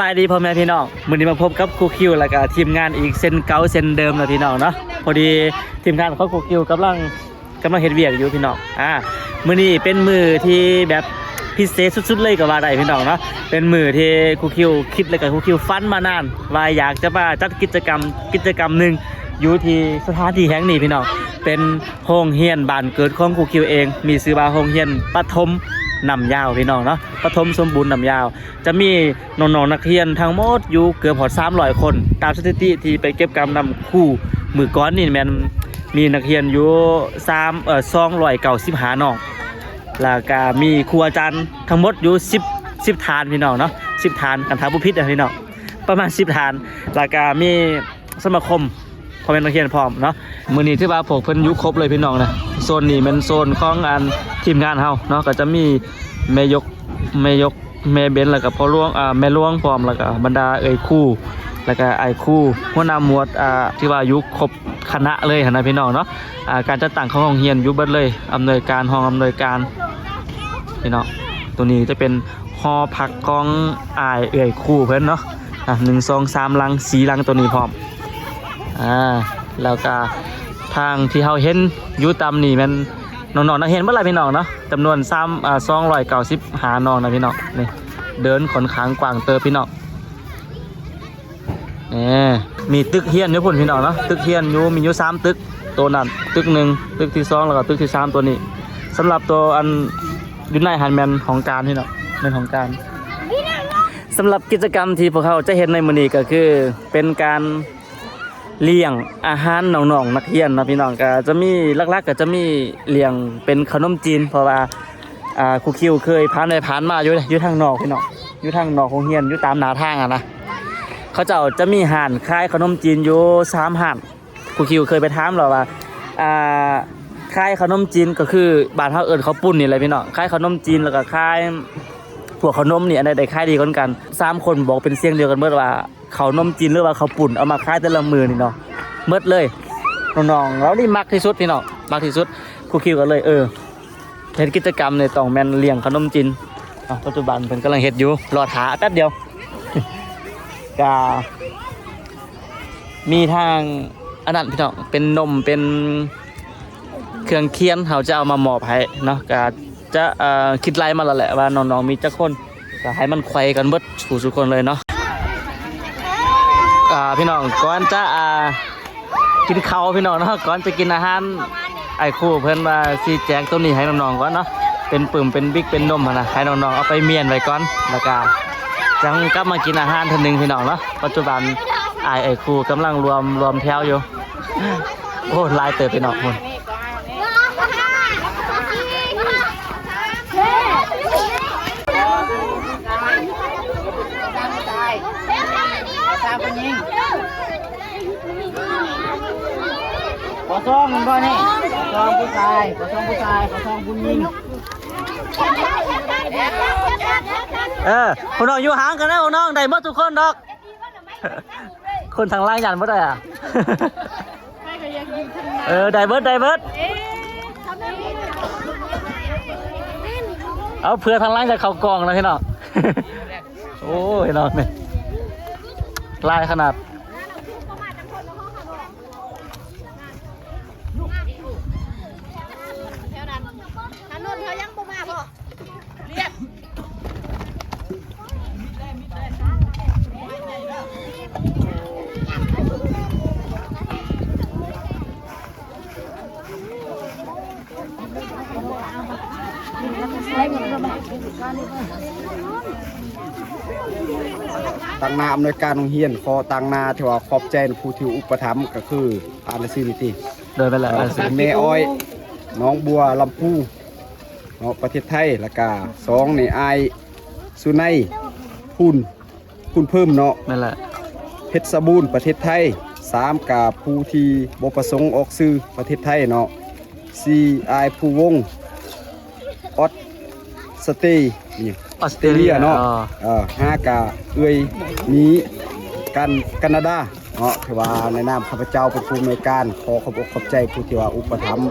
บายดีพ่อแม่พี่น้องมื้อนี้มาพบกับครูคิวแล้วก็ทีมงานอีกเส้นเก่าเส้นเดิมนะพี่น้องเนาะพอดีทีมงานของครูคิวกำลังกำลังเฮ็ดเวียกอยู่พี่น้องอ่ามื้อนี้เป็นมือที่แบบพิเศษสุดๆเลยก็ว่าได้พี่น้องเนาะเป็นมือที่ครูคิวคิดแล้วก็ครูคิวฟันมานานว่าอยากจะมาจัดกิจกรรมกิจกรรมหนึ่งอยู่ที่สถานที่แห่งนี้พี่น้องเป็นโรงเรียนบ้านเกิดของครูคิวเอง มีชื่อว่าโรงเรียนปฐม นำยาวพี่น้องเนาะปฐมสมบูรณ์นำยาว จะมีน้องๆนักเรียนทั้งหมดอยู่เกือบหอด300คน ตามสถิติที่ไปเก็บกำนำคู่มือก้อนนี่แมนมีนักเรียนอยู่3เอ่อ295น้องแล้วก็มีครูอาจารย์ทั้งหมดอยู่10 10ฐานพี่น้องเนาะ10ฐานกันทาผู้พิษนะพี่น้องประมาณ10ฐานแล้วก็มีสมาคม พอเป็นนักเรียนพร้อมเนาะมื้อนี้ที่ว่าพวกเพิ่นยู่ครบเลยพี่น้องนะโซนนี้เป็นโซนของอันทีมงานเฮาเนาะก็จะมีแม่ยกแม่ยกแม่เบนแล้วก็พ่อหลวงอ่าแม่หลวงพร้อมแล้วก็บรรดาเอ่ยคู่แล้วก็ไอ้คู่หัวหน้าหมวดอ่าที่ว่าอยู่ครบคณะเลยหั่นะพี่น้องเนาะอ่าการจัดตั้งของโรงเรียนอยู่เบิดเลยอำนวยการห้องอำนวยการพี่น้องตัวนี้จะเป็นหอพักของอายเอ่ยคู่เพิ่นเนาะอะหนึ่งสองสามลังสีลังตัวนี้พร้อม อ่าแล้วก็ทางที่เราเห็นอยู่ตามนี่มันน้องๆนักเห็นเมื่อไรพี่น้องเนาะจำนวนซ้ำอ่าสองร้อยเก้าสิบหาน้องนะพี่น้องนี่เดินขนขางกวางเตอพี่น้องนี่มีตึกเฮียนอยู่พุ่นพี่น้องเนาะตึกเฮียนอยู่มีอยู่สามตึกตัวนั้นตึกหนึ่งตึกที่สองแล้วก็ตึกที่สามตัวนี้สำหรับตัวอันยูในฮันแมนของการพี่น้องแมนของการสำหรับกิจกรรมที่พวกเขาจะเห็นในมือนี้ก็คือเป็นการ เลี้ยงอาหารน้องๆนักเรียนนะพี่น้องก็จะมีลักๆก็จะมีเลี้ยงเป็นขนมจีน เพราะว่าอ่าครูคิวเคยผ่านไปผ่านมาอยู่อยู่ทางนอกพี่น้องอยู่ทางนอกของเฮียนอยู่ตามหนาทางอะนะเขาเจ้าจะมีห่านขายขนมจีนอยู่สามห่านครูคิวเคยไปถามเราว่าอ่าขายขนมจีนก็คือบ้านเฮาเอิ้นเขาปุ้นนี่แหละพี่น้องขายขนมจีนแล้วก็ขายพวกขนมนี่อันใดได้ค่ายดีกันกันสามคนบอกเป็นเสียงเดียวกันเมื่อว่า เขานมจีนหรือว่าเขาปุ่นเอามาค่ายแต่ละมือนี่เนาะเมื่อเลยน้องๆเรานี่มักที่สุดพี่เน้องมักที่สุดครูคิวก็เลยเออเห็นกิจกรรมในตองแมนเลี้ยงขนมจีนปัจจุบันเพิ่นกำลังเฮ็ดอยู่รอถาแป๊บเดียวกามีทางอันนั้นพี่น้องเป็นนมเป็นเครื่องเคียนเขาจะเอามามอบให้เนาะกาจะเอ่อคิดไล่มาแล้วแหละว่าน้องๆมีจักคนก็ให้มันไขวกันเบิดสู่สุกคนเลยเนาะ พี่น้องก่อนจะอ่ากินข้าวพี่น้องเนาะก่อนจะกินอาหารไอ้ครู่เพื่อนมาซีแจงตัวนี้ให้น้องๆก่อนเนาะเป็นปื่มเป็นบิ๊กเป็นนมนะให้น้องๆเอาไปเมียนไว้ก่อนแล้วก็จังกลับมากินอาหารทันึงพี่น้องเนาะปัจจุบันไอ้ไอ้ครู่กำลังรวมรวมแถวอยู่โอ้ลายเติบพี่น้องคน ตามคนยิง ขอ ซ่องมันบ่นี่ซองผู้ชายขอซองผู้ชายขอซองผู้หญิงเออคุณน้องอยู่ห่างกันนะคุณน้องได้หมดทุกคนดอก คนทางล่างยันบ่ได้อะเออได้เบิร์ดได้เบิร์ดเอาเพื่อทางล่างจะเข้ากองนะพี่น้องโอ้ยน้องนี่ยลายขนาด ถนนเขายังบ่มาบ่ ตั้งนาอำนวยการโรงเรียนขอตั้งนาที่ว่าขอบใจผู้ที่อุปถัมภ์ก็คืออ่านซื่อนี่ติเดินไปแล้วแม่อ้อยน้องบัวลำพูเนาะประเทศไทยแล้วก็สองในอายสุนัยพูนพูนเพิ่มเนาะนั่นแหละเพชรบูรณ์ประเทศไทยสามกาผู้ที่บประสงค์ออกซื้อประเทศไทยเนาะสี่อายผู้วงออสสเตย์นี่ ออสสเตเตรรเลีเลียยเนาะอ๋อเออห้ากาเอ้ยนี้กันแคนาดาเนาะถือว่าในนามข้าพเจ้าเป็นผู้อำนวยการขอขอบอกขอบใจผู้ที่ว่าอุปถัมภ์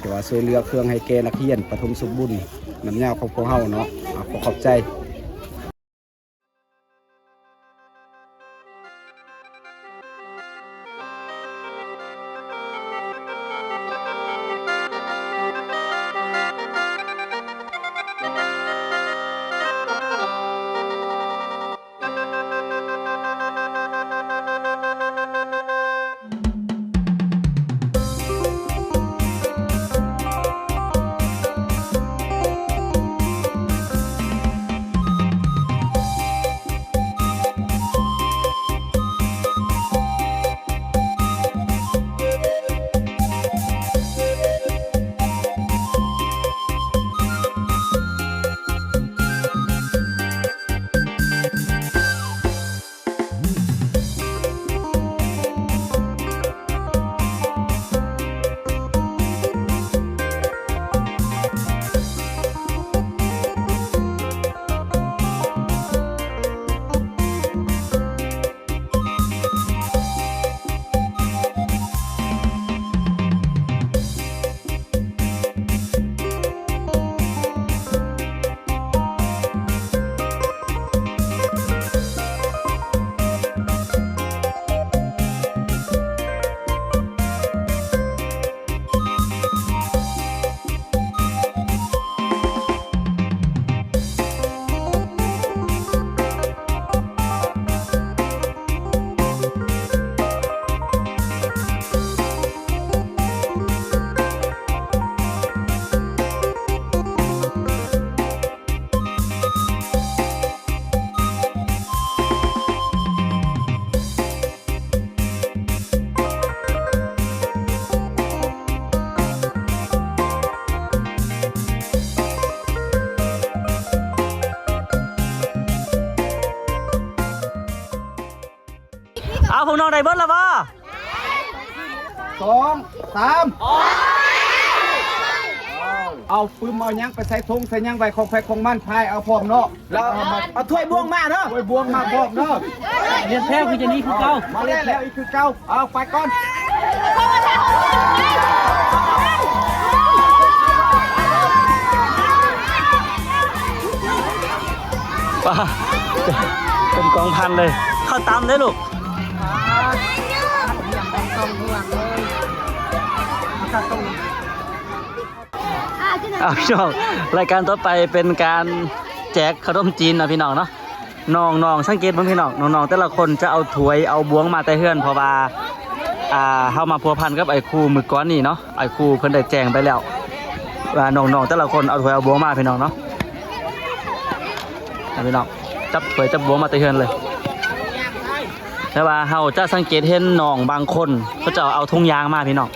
ที่ว่าช่วยเหลือเครื่องให้แก่นักเรียนปฐมสมบุญน้ำยาของพวกเฮาเนาะอะขอขอบใจ เอายังไปใส่ทงใส่ยังไว้ของแพของมันพายเอาพร้อมเนาะแล้วเอามาเอาถ้วยบวงมาเนาะถ้วยบวงมาพร้อมเนาะเรียนแพ้คือจะนี่คือเก่ามาเล่นแล้วอีกคือเก่าเอาไปก่อน ป้าเป็นกองพันเลย เข้าตามได้ลูกอ่าที่ไหนเอาพี่น้องรายการต่อไปเป็นการแจกขนมจีนนะพี่น้องเนาะน้องน้องสังเกตมั้งพี่น้องน้องน้องแต่ละคนจะเอาถ้วยเอาบวงมาแต่เฮือนเพราะว่าอ่าเข้ามาพัวพันกับไอ้ครูมือก้อนนี่เนาะไอ้ครูเพิ่นได้แจงไปแล้วว่าน้องน้องแต่ละคนเอาถ้วยเอาบวงมาพี่น้องเนาะพี่น้องจับถ้วยจับบวงมาแต่เฮือนเลยแต่ว่าเฮาจะสังเกตเห็นน้องบางคนเขาจะเอาทุ่งยางมาพี่น้อง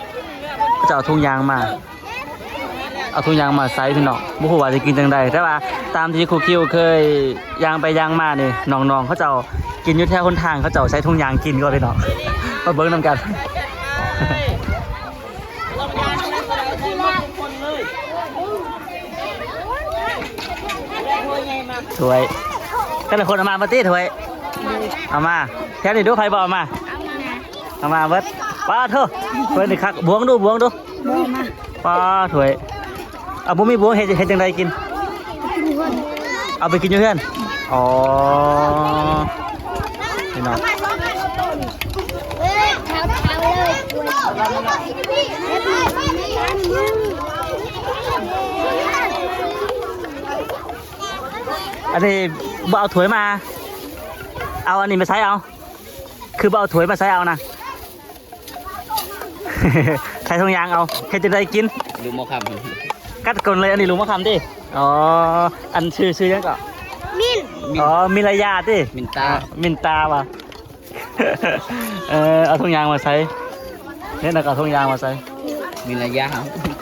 เขาจะเอาทุ่งยางมา เอาทุกอย่างมาใส่พี่น้องบ่ฮู้ว่าจะกินจังใดแต่ว่าตามที่ครูคิวเคยย่างไปย่างมานี่น้องๆเขาเจ้ากินอยู่แถวคนทางเขาเจ้าใช้ทุ่งยางกินก็พี่น้องมาเบิ่งนำกันถวยแต่ละคนเอามาปาร์ตี้ถวยเอามาแค่นี้ดูใครบอกเอามาเอามาเบิดป้าเถอะเพิ่นนี่คักบวงดูบวงดูป้าถวย เอาบ่มีบัวเฮ็ดเฮ็ดจังไดกิน เอาไปกินอยู่เพื่อนอ๋อพี่น้องเฮ้ยเท้าอันนี้บ่เอาถวยมา เอาอันนี้มาใช้เอา คือบ่เอาถวยมาใช้เอานะใช้ทองยางเอาเฮ็ดจังไดกินดูโมครับ กัดก่อนเลยอันนี้ลุงมะขามดิอ๋ออันชื่อชื่อยังก็มินอ๋อมิลายาดิมินตามินตาว่ะเออเอาทงยางมาใส่เนี่ยนะก็เอาทงยางมาใส่มินระยะครับเอา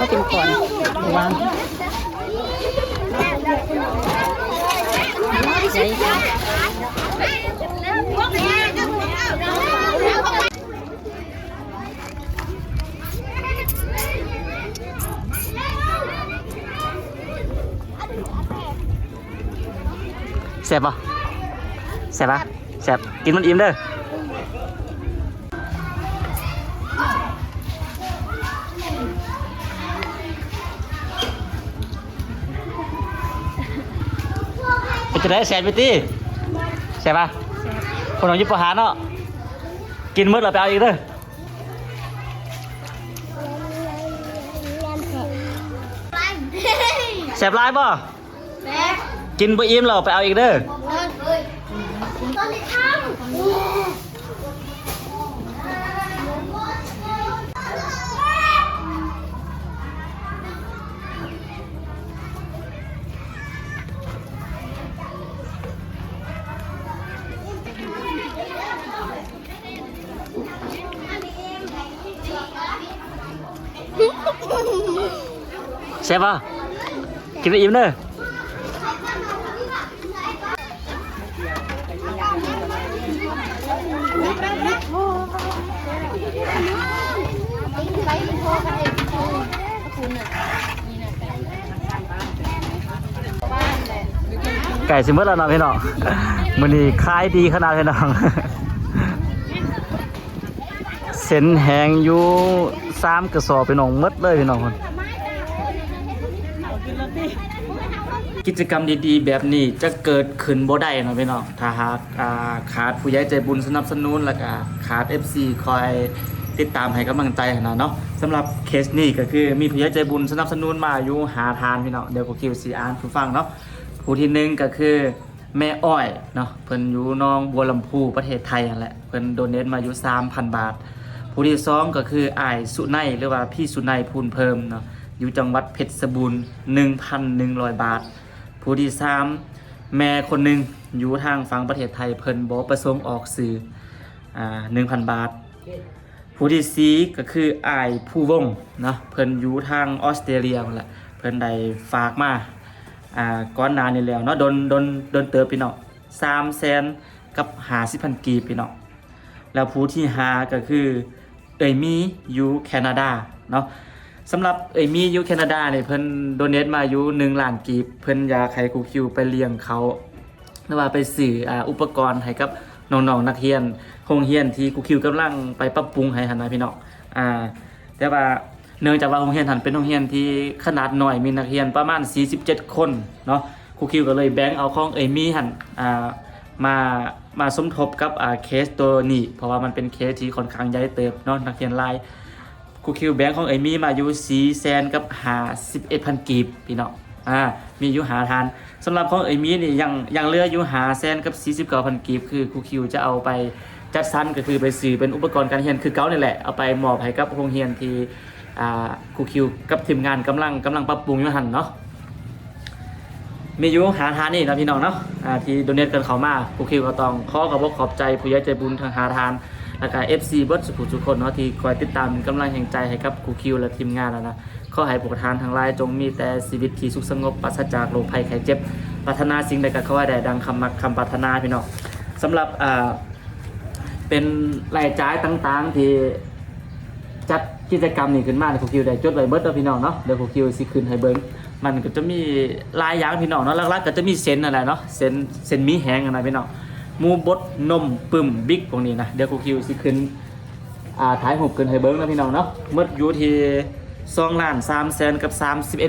มาเป็นก่อนหวาใจแซ่บปะแซ่บปะแซ่บกินมันอิ่มเด้อ จะได้แซ่บไปตีแซ่บปะคนของยิบประหารเนาะกินมื้อเราไปเอาอีกเด้อไปแซ่บหลายบ่แม่กินบ่อิ่มเราไปเอาอีกเด้อ ซ่บบ่กินไปอิ่มเนอะไก่สิเมื่อแล้วนะพี่น้องมื้อนี้ขายดีขนาดพี่น้องเส้นแหงอยู่สามกระสอบพี่น้องหมดเลยพี่น้องคน กิจกรรมดีๆ แบบนี้จะเกิดขึ้นบ่ได้เนาะพี่น้องถ้าหากอ่าขาดผู้ใหญ่ใจบุญสนับสนุนแล้วก็ขาด FC คอยติดตามให้กำลังใจนะเนาะสำหรับเคสนี้ก็คือมีผู้ใหญ่ใจบุญสนับสนุนมาอยู่หาทานพี่น้องเดี๋ยวกูคิวสีอ่านผู้ฟังเนาะผู้ที่หนึ่งก็คือแม่อ้อยเนาะเพิ่นอยู่น้องบัวลำพูประเทศไทยนั่นแหละเพิ่นโดเนทมาอยู่3,000 บาท ผู้ที่สองก็คืออายสุไนหรือว่าพี่สุไนพูนเพิ่มเนาะอยู่จังหวัดเพชรบูรณ์1,100 บาท ผู้ที่สามแม่คนหนึ่งอยู่ทางฝั่งประเทศไทยเพิ่นบ่ประสงค์ออกสื่ออ่า1,000บาท ผู้ที่สี่ก็คืออ้ายผู้วงเนาะเพิ่นอยู่ทางออสเตรเลียแหละเพิ่นได้ฝากมาอ่าก้อนนานี่แล้วเนาะโดนโดนโดนเติบพี่น้อง3แสนกับ50,000กีพี่น้องแล้วผู้ที่หาก็คือเอยมี่อยู่แคนาดาเนาะ สำหรับเอยมี่อยู่แคนาดาเนี่ยเพิ่นโดเนทมาอยู่1ล้านกีบเพิ่นยากให้ครูคิวไปเลี้ยงเขาหรือว่าไปสื่ออ่าอุปกรณ์ให้กับน้องๆนักเรียนโรงเรียนที่คูคิวกำลังไปปรับปรุงให้หันนะพี่น้องอ่าแต่ว่าเนื่องจากว่าโรงเรียนหันเป็นโรงเรียนที่ขนาดหน่อยมีนักเรียนประมาณ 47 คนเนาะครูคิวก็เลยแบ่งเอาของเอมี่หันอ่ามามาสมทบกับอ่าเคสตัวนี้ เพราะว่ามันเป็นเคสที่ค่อนข้างใหญ่เติบเนาะนักเรียนไลน์ คูคิวแบงค์ของเอมี่มาอยู่สี่แสนกับหาสิบเอ็ดพันกีบพี่น้องอ่ามีอยู่หาทานสำหรับของเอมี่นี่ยังยังเลืออยู่หาแสนกับสี่สิบเก้าพันกีบคือคูคิวจะเอาไปจัดสรรก็คือไปซื้อเป็นอุปกรณ์การเรียนคือเก้านี่แหละเอาไปมอบให้กับโรงเรียนที่อ่าคูคิวกับทีมงานกำลังกำลังปรับปรุงอยู่หันเนาะมีอยู่หาทานนี่นะพี่น้องเนาะอ่าที่โดเนทกันเขามาคูคิวก็ต้องขอขอบขอบใจผู้ใหญ่ใจบุญทางหาทาน แล้วก็ FC เบิร์ดสุขุทุกคนเนาะที่คอยติดตามเป็นกำลังแห่งใจให้กับครูคิวและทีมงานแล้วนะขอให้ปกทานทางไลน์จงมีแต่ชีวิตที่สุขสงบปราศจากโรคภัยไข้เจ็บปรารถนาสิ่งใดก็ขอให้ได้ดังคำมักคำปรารถนาพี่น้องสำหรับอ่าเป็นรายจ่ายต่างๆที่จัดกิจกรรมนี้ขึ้นมาในครูคิวได้จดไว้เบิดเด้อพี่น้องเนาะเดี๋ยวครูคิวสิขึ้นให้เบิ่งมันก็จะมีลายยางพี่น้องเนาะหลักๆก็จะมีเส้นอะไรเนาะเส้นเส้นมีแห้งอะไรพี่น้อง มูบดนมปึ้มบิ๊กพวกนี้นะเดี๋ยวครูคิวสิขึ้นอ่าถ่ายรูปขึ้นให้เบิ่งนะพี่น้องเนาะหมดอยู่ที่2ล้าน3แสนกับ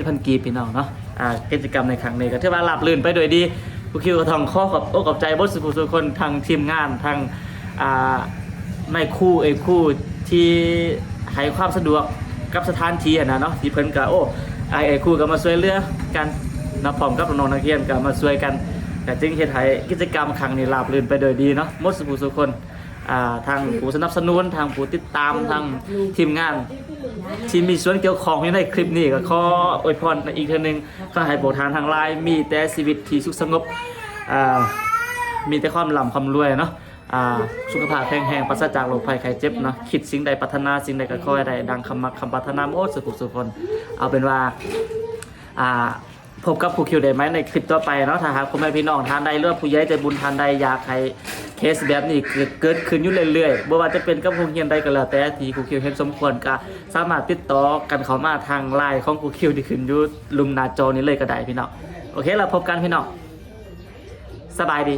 31พันกีพี่น้องเนาะอ่ากิจกรรมในครั้งนี้ก็ถือว่าราบรื่นไปโดยดีครูคิวก็ต้องข้อขอบอกขอบใจบดสุขุทุคนทางทีมงานทางอ่าในคู่เอยคู่ที่ให้ความสะดวกกับสถานที่นะเนาะที่เพิ่นก็โอ้ไอไอคู่ก็มาช่วยเหลือกันนะพร้อมกับน้องนักเรียนก็มาช่วยกัน ก็จึงเฮ็ดให้กิจกรรมครั้งนี้ราบรื่นไปโดยดีเนาะหมดสุขสุขคนอ่าทางผู้สนับสนุนทางผู้ติดตามทางทีมงาน ที่มีส่วนเกี่ยวข้องในคลิปนี้ก็ขออวยพรอีกเทื่อนึงขอให้โปรดทานทางไลน์มีแต่ชีวิตที่สุขสงบอ่ามีแต่ความร่ำความรวยเนาะอ่าสุขภาพแข็งแรงปราศจากโรคภัยไข้เจ็บเนาะคิดสิ่งใดปรารถนาสิ่งใดก็ขอให้ได้ดังคำมักคำปรารถนาโอ้สุขสุขคน เอาเป็นว่าอ่า พบกับครูคิวได้ไหมในคลิปต่อไปเนาะถ้าหากคุณแม่พี่น้องทานใดเลือกผู้ใหญ่ใจบุญทานใดอยากให้เคสแบบนี้เกิดเกิดขึ้นอยู่เรื่อยๆบ่ว่าจะเป็นกับโรงเรียนใดก็แล้วแต่ที่ครูคิวเห็นสมควรก็สามารถติดต่อกันเข้ามาทางไลน์ของครูคิวที่ขึ้นอยู่ลุมหน้าจอนี้เลยก็ได้พี่น้องโอเคเราพบกันพี่น้องสบายดี